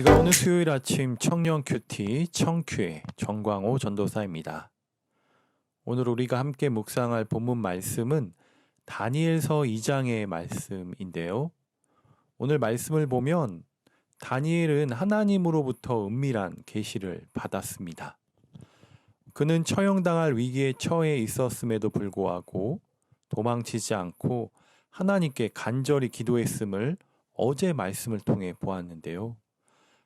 비가 오는 수요일 아침 청년 큐티 청큐의 정광호 전도사입니다. 오늘 우리가 함께 묵상할 본문 말씀은 다니엘서 2장의 말씀인데요. 오늘 말씀을 보면 다니엘은 하나님으로부터 은밀한 계시를 받았습니다. 그는 처형당할 위기에 처해 있었음에도 불구하고 도망치지 않고 하나님께 간절히 기도했음을 어제 말씀을 통해 보았는데요.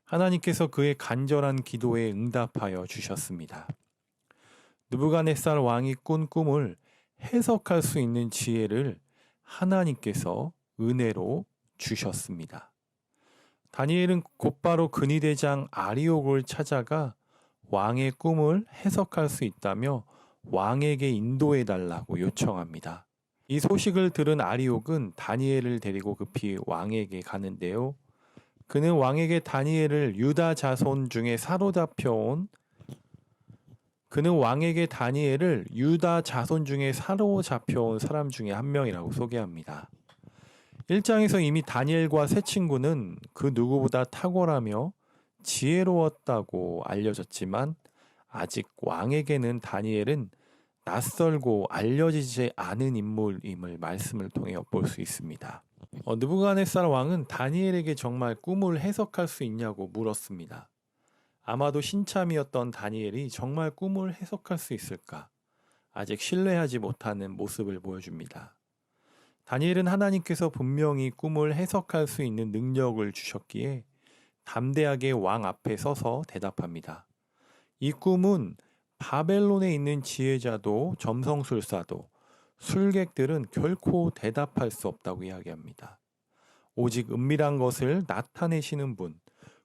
하나님께서 그의 간절한 기도에 응답하여 주셨습니다. 느부갓네살 왕이 꾼 꿈을 해석할 수 있는 지혜를 하나님께서 은혜로 주셨습니다. 다니엘은 곧바로 근위대장 아리옥을 찾아가 왕의 꿈을 해석할 수 있다며 왕에게 인도해 달라고 요청합니다. 이 소식을 들은 아리옥은 다니엘을 데리고 급히 왕에게 가는데요. 그는 왕에게 다니엘을 유다 자손 중에 사로잡혀온 그는 왕에게 다니엘을 유다 자손 중에 사로잡혀온 사람 중에 한 명이라고 소개합니다. 1장에서 이미 다니엘과 세 친구는 그 누구보다 탁월하며 지혜로웠다고 알려졌지만 아직 왕에게는 다니엘은 낯설고 알려지지 않은 인물임을 말씀을 통해 엿볼 수 있습니다. 어, 느부갓네살 왕은 다니엘에게 정말 꿈을 해석할 수 있냐고 물었습니다. 아마도 신참이었던 다니엘이 정말 꿈을 해석할 수 있을까? 아직 신뢰하지 못하는 모습을 보여줍니다. 다니엘은 하나님께서 분명히 꿈을 해석할 수 있는 능력을 주셨기에 담대하게 왕 앞에 서서 대답합니다. 이 꿈은 바벨론에 있는 지혜자도 점성술사도 술객들은 결코 대답할 수 없다고 이야기합니다. 오직 은밀한 것을 나타내시는 분,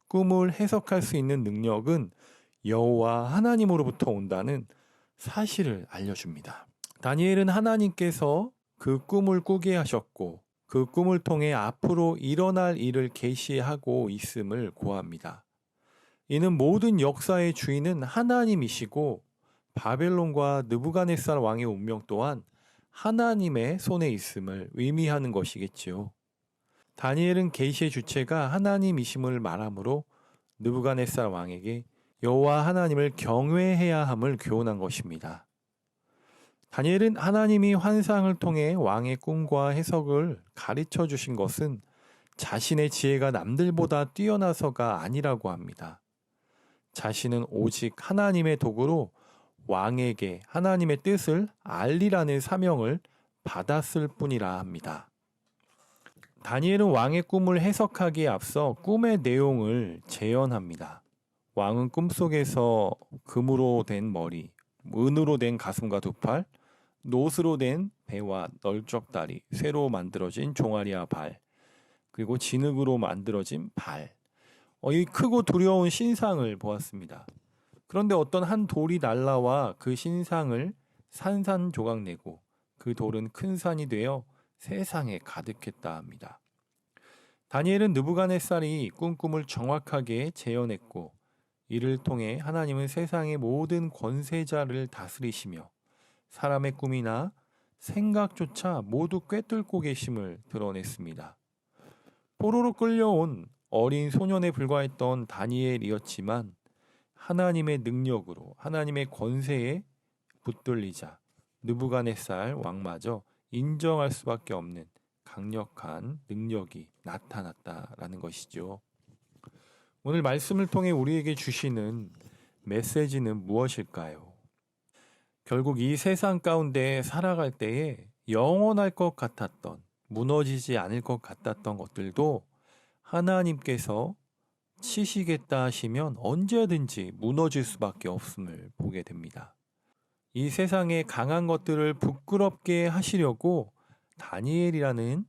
꿈을 해석할 수 있는 능력은 여호와 하나님으로부터 온다는 사실을 알려줍니다. 다니엘은 하나님께서 그 꿈을 꾸게 하셨고 그 꿈을 통해 앞으로 일어날 일을 계시하고 있음을 고합니다. 이는 모든 역사의 주인은 하나님이시고 바벨론과 느부갓네살 왕의 운명 또한 하나님의 손에 있음을 의미하는 것이겠지요. 다니엘은 계시의 주체가 하나님이심을 말하므로 느부갓네살 왕에게 여호와 하나님을 경외해야 함을 교훈한 것입니다. 다니엘은 하나님이 환상을 통해 왕의 꿈과 해석을 가르쳐 주신 것은 자신의 지혜가 남들보다 뛰어나서가 아니라고 합니다. 자신은 오직 하나님의 도구로 왕에게 하나님의 뜻을 알리라는 사명을 받았을 뿐이라 합니다. 다니엘은 왕의 꿈을 해석하기에 앞서 꿈의 내용을 재현합니다. 왕은 꿈속에서 금으로 된 머리, 은으로 된 가슴과 두 팔, 노스로 된 배와 널쩍다리, 쇠로 만들어진 종아리와 발, 그리고 진흙으로 만들어진 발, 어, 이 크고 두려운 신상을 보았습니다. 그런데 어떤 한 돌이 날라와 그 신상을 산산조각 내고 그 돌은 큰 산이 되어 세상에 가득했다 합니다. 다니엘은 느부갓네살이 꿈꿈을 정확하게 재현했고 이를 통해 하나님은 세상의 모든 권세자를 다스리시며 사람의 꿈이나 생각조차 모두 꿰뚫고 계심을 드러냈습니다. 포로로 끌려온 어린 소년에 불과했던 다니엘이었지만 하나님의 능력으로 하나님의 권세에 붙들리자 느부갓네살 왕마저 인정할 수밖에 없는 강력한 능력이 나타났다라는 것이죠. 오늘 말씀을 통해 우리에게 주시는 메시지는 무엇일까요? 결국 이 세상 가운데 살아갈 때에 영원할 것 같았던, 무너지지 않을 것 같았던 것들도 하나님께서 치시겠다 하시면 언제든지 무너질 수밖에 없음을 보게 됩니다. 이 세상의 강한 것들을 부끄럽게 하시려고 다니엘이라는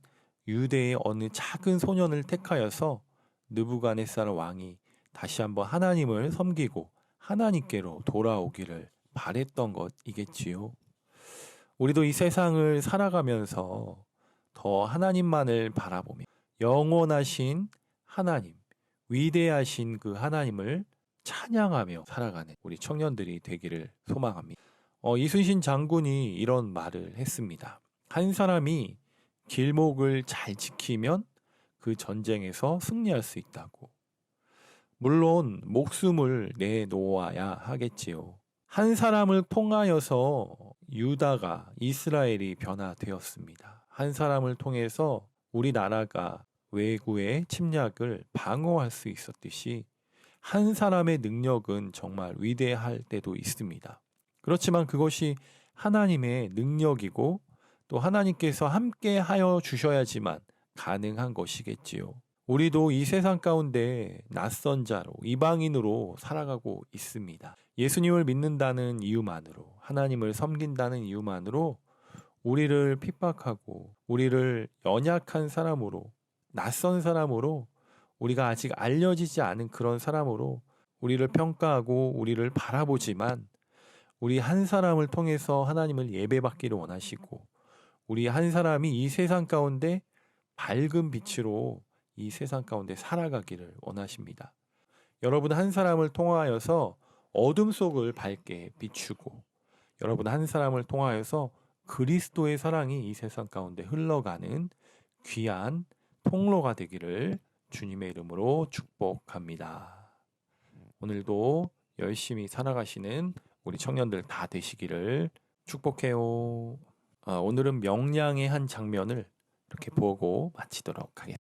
유대의 어느 작은 소년을 택하여서 느부갓네살 왕이 다시 한번 하나님을 섬기고 하나님께로 돌아오기를 바랬던 것이겠지요. 우리도 이 세상을 살아가면서 더 하나님만을 바라보며 영원하신 하나님, 위대하신 그 하나님을 찬양하며 살아가는 우리 청년들이 되기를 소망합니다. 어, 이순신 장군이 이런 말을 했습니다. 한 사람이 길목을 잘 지키면 그 전쟁에서 승리할 수 있다고. 물론 목숨을 내놓아야 하겠지요. 한 사람을 통하여서 유다가 이스라엘이 변화되었습니다. 한 사람을 통해서 우리나라가 외구의 침략을 방어할 수 있었듯이 한 사람의 능력은 정말 위대할 때도 있습니다. 그렇지만 그것이 하나님의 능력이고 또 하나님께서 함께 하여 주셔야지만 가능한 것이겠지요. 우리도 이 세상 가운데 낯선 자로 이방인으로 살아가고 있습니다. 예수님을 믿는다는 이유만으로 하나님을 섬긴다는 이유만으로 우리를 핍박하고 우리를 연약한 사람으로 낯선 사람으로 우리가 아직 알려지지 않은 그런 사람으로 우리를 평가하고 우리를 바라보지만 우리 한 사람을 통해서 하나님을 예배받기를 원하시고 우리 한 사람이 이 세상 가운데 밝은 빛으로 이 세상 가운데 살아가기를 원하십니다. 여러분 한 사람을 통하여서 어둠 속을 밝게 비추고 여러분 한 사람을 통하여서 그리스도의 사랑이 이 세상 가운데 흘러가는 귀한 통로가 되기를 주님의 이름으로 축복합니다. 오늘도 열심히 살아가시는 우리 청년들 다 되시기를 축복해요. 아, 오늘은 명량의 한 장면을 이렇게 보고 마치도록 하겠습니다.